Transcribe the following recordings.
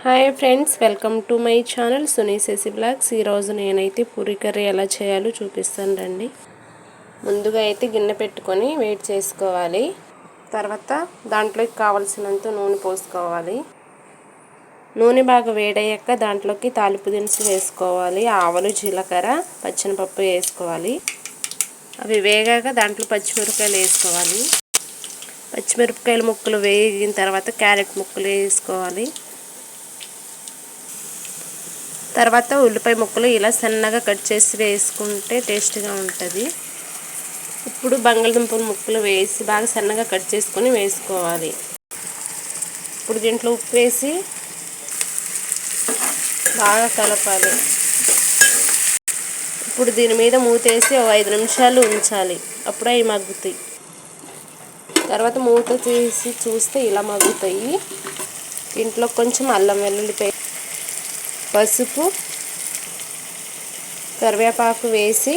Hi friends welcome to my channel సునీసేసి blogs. ఈరోజు నేనైతే puri curry ఎలా చేయాలో చూపిస్తాను రండి. ముందుగా అయితే గిన్నె పెట్టుకొని వెయిట్ చేసుకోవాలి. తర్వాత దాంట్లోకి కావలసినంత నూనె పోసుకోవాలి. నూనె బాగా వేడయ్యాక దాంట్లోకి తాలింపు దినుసులు వేసుకోవాలి. ఆవలు జీలకర్ర పచ్చనిపప్పు వేసుకోవాలి. అవి వేగాక దాంట్లో పచ్చిమిరపకాయలు వేసుకోవాలి. పచ్చిమిరపకాయల ముక్కలు వేగిన తర్వాత క్యారెట్ ముక్కలు వేసుకోవాలి. తర్వాత ఉల్లిపాయ ముక్కలు ఇలా సన్నగా కట్ చేసి వేసుకుంటే టేస్ట్గా ఉంటుంది. ఇప్పుడు బంగాళదుంపల ముక్కలు వేసి బాగా సన్నగా కట్ చేసుకొని వేసుకోవాలి. ఇప్పుడు దీంట్లో ఉప్పు వేసి బాగా కలపాలి. ఇప్పుడు దీని మీద మూతేసి ఒక ఐదు నిమిషాలు ఉంచాలి. అప్పుడు అవి మగ్గుతాయి. తర్వాత మూత తీసి చూస్తే ఇలా మగ్గుతాయి. దీంట్లో కొంచెం అల్లం వెల్లుల్లిపాయ పసుపు కరివేపాకు వేసి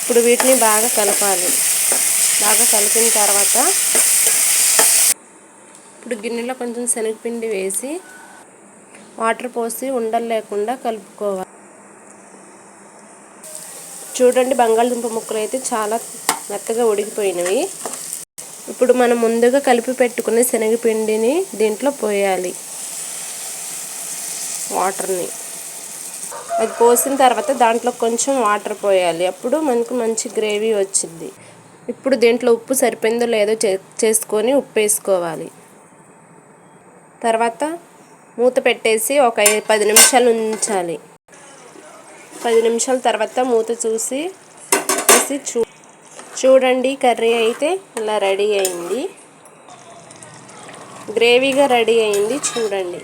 ఇప్పుడు వీటిని బాగా కలపాలి. బాగా కలిపిన తర్వాత ఇప్పుడు గిన్నెలో కొంచెం శనగపిండి వేసి వాటర్ పోసి ఉండలు లేకుండా కలుపుకోవాలి. చూడండి బంగాళదుంప ముక్కలు అయితే చాలా మెత్తగా ఉడికిపోయినవి. ఇప్పుడు మనం ముందుగా కలిపి పెట్టుకునే శనగపిండిని దీంట్లో పోయాలి. వాటర్ని. అది పోసిన తర్వాత దాంట్లో కొంచెం వాటర్ పోయాలి. అప్పుడు మనకు మంచి గ్రేవీ వచ్చింది. ఇప్పుడు దీంట్లో ఉప్పు సరిపోయిందో లేదో చేసుకొని ఉప్పు వేసుకోవాలి తర్వాత మూత పెట్టేసి ఒక పది నిమిషాలు ఉంచాలి. పది నిమిషాల తర్వాత మూత చూసి చూసి చూ చూడండి కర్రీ అయితే ఇలా రెడీ అయింది. గ్రేవీగా రెడీ అయింది. చూడండి.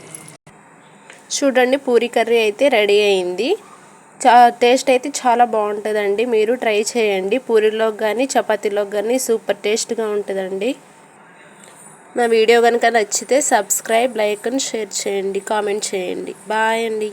చూడండి పూరి కర్రీ అయితే రెడీ అయింది. చా టేస్ట్ అయితే చాలా బాగుంటుందండి. మీరు ట్రై చేయండి. పూరిలో కానీ చపాతీలో కానీ సూపర్ టేస్ట్గా ఉంటుందండి. నా వీడియో కనుక నచ్చితే సబ్స్క్రైబ్ లైక్ అండ్ షేర్ చేయండి. కామెంట్ చేయండి. బాయ్ అండి.